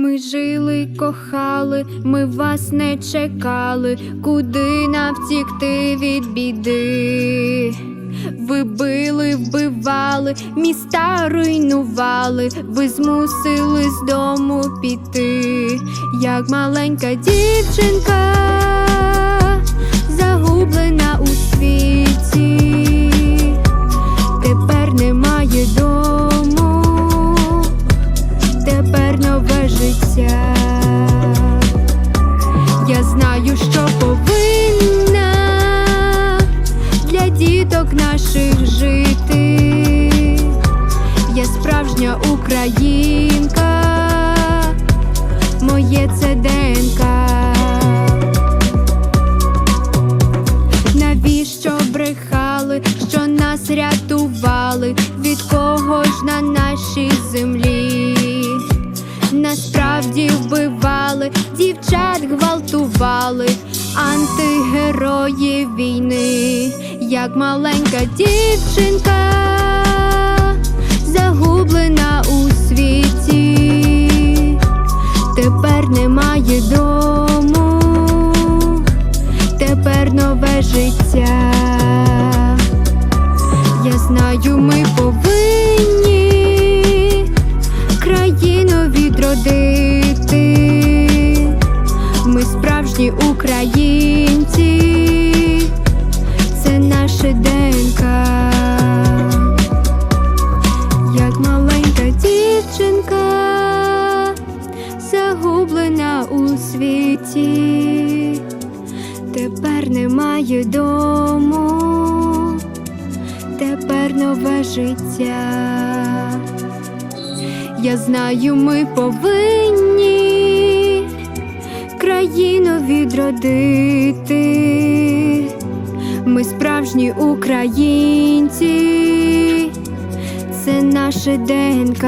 Ми жили, кохали, ми вас не чекали, куди нам втікти від біди. Ви били, вбивали, міста руйнували, ви змусили з дому піти, як маленька дівчинка, Я знаю, що повинна для діток наших жити. Я справжня українка, моє це ДНК. Навіщо брехали, що нас рятували? Від кого ж на нашій землі? Насправді вбивали, дівчат гвалтували, антигерої війни, як маленька дівчинка, загублена у світі, тепер немає дому, тепер нове життя. Я знаю, ми повинні країну відродити. Українці, це наше ДНК. Як маленька дівчинка, загублена у світі, тепер немає дому, тепер нове життя. Я знаю, ми повинні країну відродити. Ми справжні українці, це наше ДНК.